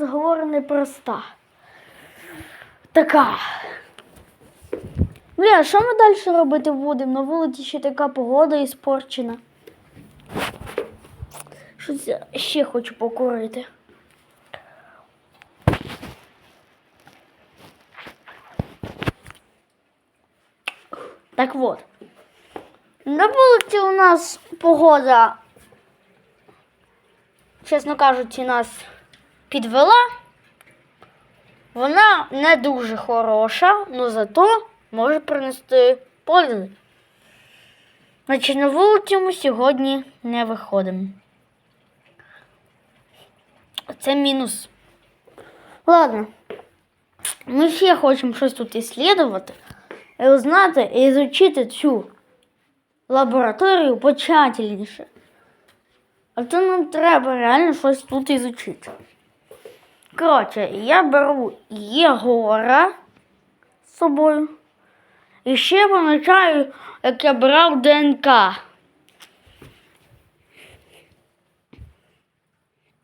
розговору непроста. Така. Бля, що ми далі робити будемо? На вулиці ще така погода іспорчена. Щось ще хочу покурити. Так вот. На вулиці у нас погода, чесно кажучи, нас підвела. Вона не дуже хороша, але зато може принести пользу. Значить, на вулицю ми сьогодні не виходимо. Це мінус. Ладно. Ми ще хочемо щось тут іслідувати, і узнати і ізучити цю лабораторію почательніше. А то нам треба реально щось тут ізучити. Коротше, я беру Єгора з собою. І ще пам'ятаю, як я брав ДНК.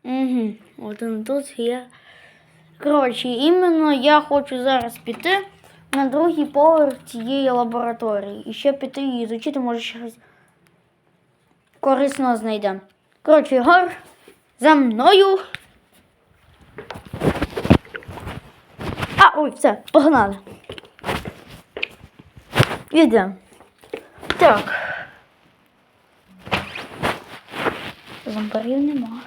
Угу, от він тут є. Коротше, іменно я хочу зараз піти на другий поверх цієї лабораторії. І ще піти і ізучити, може щось корисного знайдемо. Коротше, Єгор, за мною. Ой, все, погнали. Йдемо. Так. Зомбарів нема.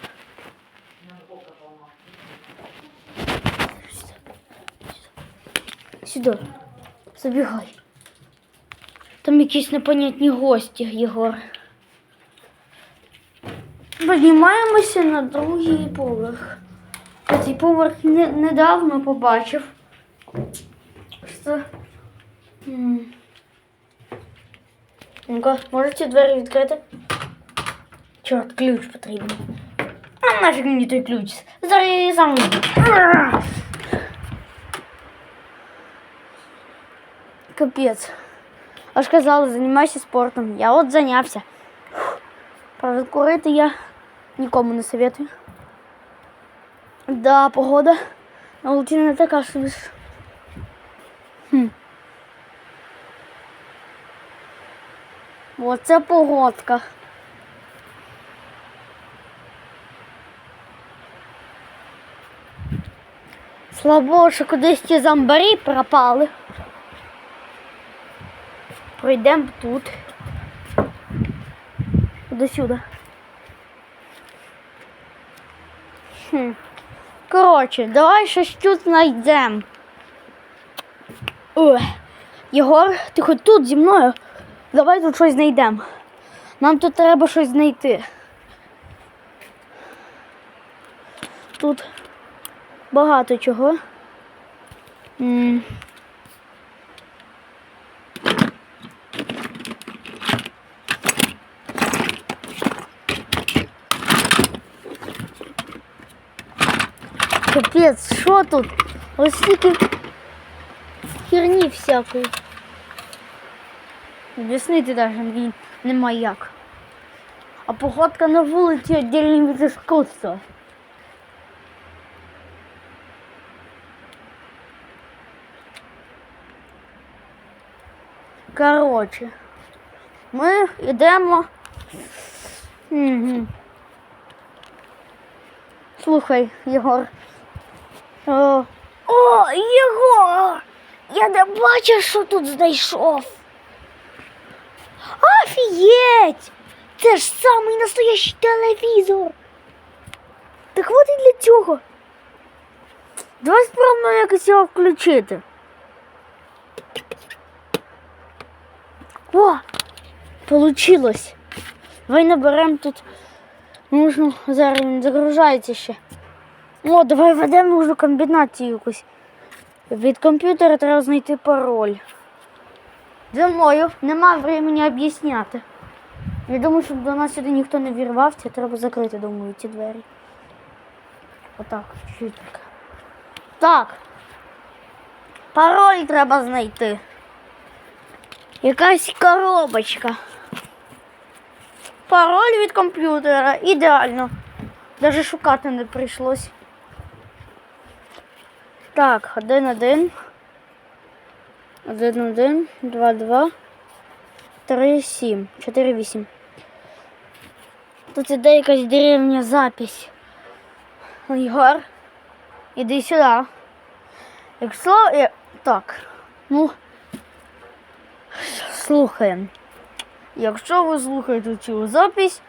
Сюди. Забігай. Там якісь непонятні гості, Єгор. Піднімаємося на другий поверх. Цей поверх недавно побачив. Що? М. Ну-ка, можете двері відкрити? Чорт, ключ потрібен. А нафіг мені той ключ. Зараз я її сам Капець. Аж казали, займайся спортом. Я от зайнявся. Правда, курити я нікому не советую. Да, погода на вулиці не така собі. Хм. Оце погодка. Слабо, що кудись ті зомбарі пропали. Пройдемо тут. До сюди. Хм. Коротше, давай щось тут знайдемо. Ой. Єгор, ти хоч тут зі мною? Давай тут щось знайдемо. Нам тут треба щось знайти. Тут багато чого. М. Капець, що тут? Ось стільки херні всякої. Об'яснити навіть нема як. А походка на вулиці віддільне від іскусства. Коротше, ми йдемо. Угу. Слухай, Єгор. О, О Єгор! Я не бачив, що тут знайшов. Офігеть! Це ж самий настоящий телевізор. Так от і для цього. Давай спробуємо якось його включити. О! Получилось. Давай наберемо тут. Нужно, зараз він загружається ще. О, давай введемо нужну комбінацію якусь. Від комп'ютера треба знайти пароль. За мною нема времени об'ясняти. Я думаю, щоб до нас сюди ніхто не вірвався, треба закрити, думаю, ці двері. Отак, чуть так. Пароль треба знайти. Якась коробочка. Пароль від комп'ютера. Ідеально. Даже шукати не прийшлось. Так, один, один. Один, один, два, два, три, сім, чотири, вісім. Тут іде якась древня запись. Ігор, іди сюди. Якщо так, ну слухаємо. Якщо ви слухаєте цю запись,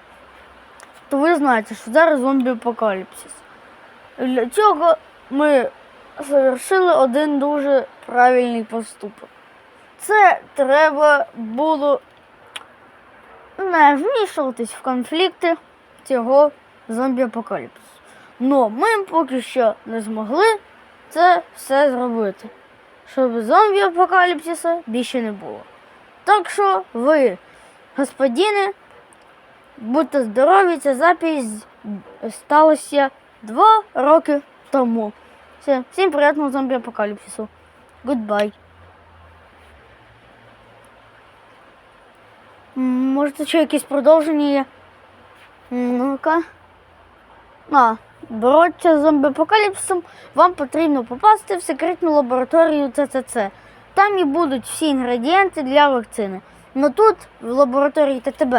то ви знаєте, що зараз зомбі-апокаліпсис. Для цього ми совершили один дуже правильний поступок. Це треба було не вмішуватись в конфлікти цього зомбі-апокаліпсису. Но ми поки що не змогли це все зробити, щоб зомбі-апокаліпсиса більше не було. Так що ви, господіни, будьте здорові, ця запись сталася два роки тому. Все, всім приємного зомбі-апокаліпсису. Goodbye. Може, тут ще якісь продовження? Ну-ка. А, боротися з зомбі-апокаліпсисом, вам потрібно попасти в секретну лабораторію ЦЦЦ. Там і будуть всі інгредієнти для вакцини. Ну тут, в лабораторії ТТБ,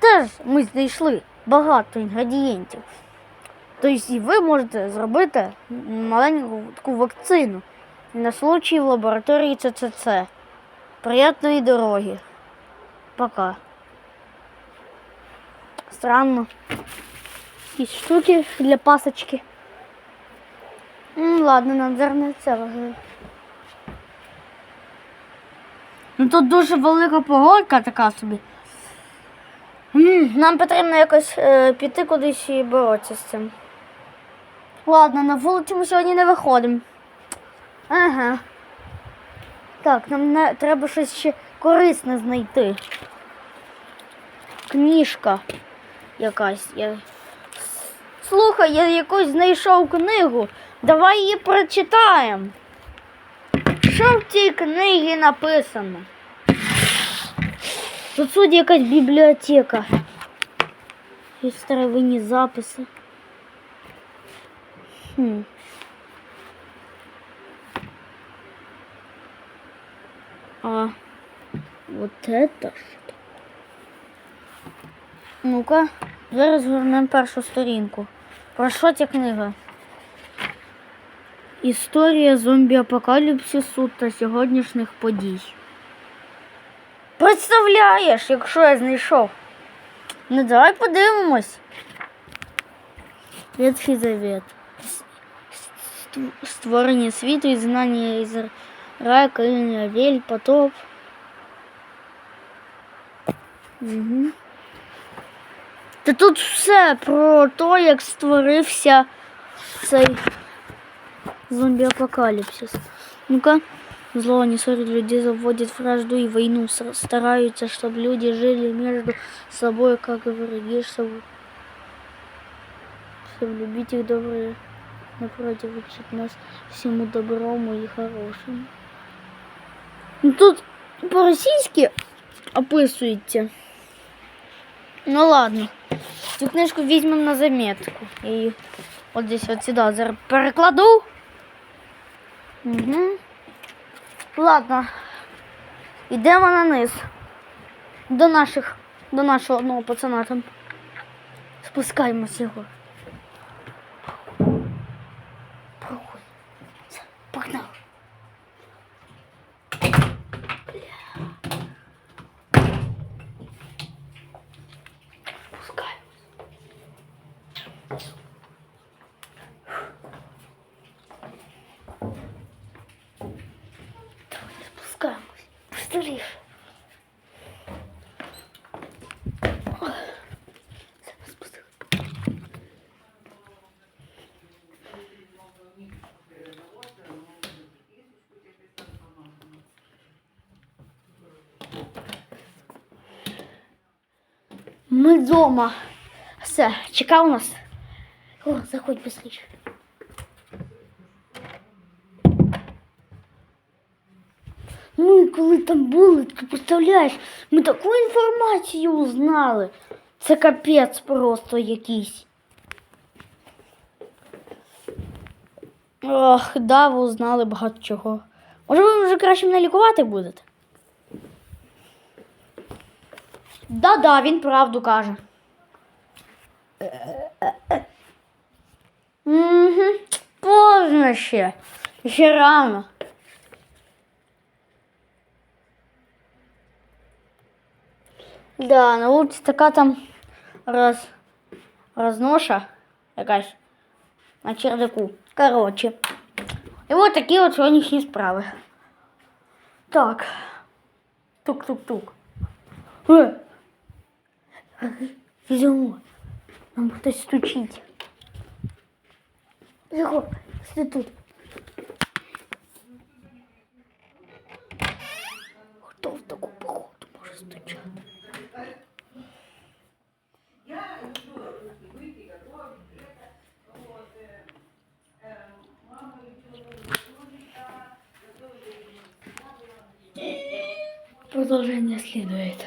теж ми знайшли багато інгредієнтів. Тобто і ви можете зробити маленьку таку вакцину на случай в лабораторії ЦЦЦ. Приятної дороги. Пока. Странно. Якісь штуки для пасочки. Ну, ладно, нам це важливо. Ну тут дуже велика погодка така собі. Нам потрібно якось е, піти кудись і боротися з цим. Ладно, на вулицю ми сьогодні не виходимо. Ага. Так, нам не, треба щось ще корисне знайти. Книжка якась. Я... Слухай, я якось знайшов книгу. Давай її прочитаємо. Що в цій книгі написано? Тут судді якась бібліотека. І старовинні записи. Хм. А вот это что? Ну-ка, зараз згорнемо першу сторінку. Про що ця книга? Історія зомбі-апокаліпсису та сьогоднішніх подій. Представляєш, якщо я знайшов. Ну давай подивимось. Ветхий Завет. С- ст- Створення світу і знання із рая, коріння, Авель, потоп. Угу. Та тут все про те, як створився цей зомбі-апокаліпсис. Ну-ка, зло не ссорит людей, заводит вражду и войну, с- стараются, чтобы люди жили между собой, как и враги, чтобы, чтобы любить их добрые, Напротив, учить нас всему доброму и хорошему. Ну, тут по-російськи описується. Ну ладно. Цю книжку візьмемо на заметку. Її от десь от сюди зараз перекладу. Угу. Ладно. Йдемо на низ. До наших, до нашого одного пацана там. Спускаємось його. Проходь. Все, Погнали. Спускаємось. Давай спускаємось. Быстріше. Ой. Все, ми спустились. Ми вдома. Все, чекав нас. О, заходь быстріше. Ми коли там були, ти представляєш, ми таку інформацію узнали. Це капець просто якийсь. Ох, да, ви узнали багато чого. Може, ви вже краще мене лікувати будете? Да-да, він правду каже. Угу. Поздно ще. Ще рано. Да, на вулиці така там роз... розноша якась на чердаку. Коротше. І от такі от сьогоднішні справи. Так. Тук-тук-тук. Е. Йдемо. Нам хтось стучить. Його, сиди тут. Хто в таку погоду може стучати? Продолжение следует.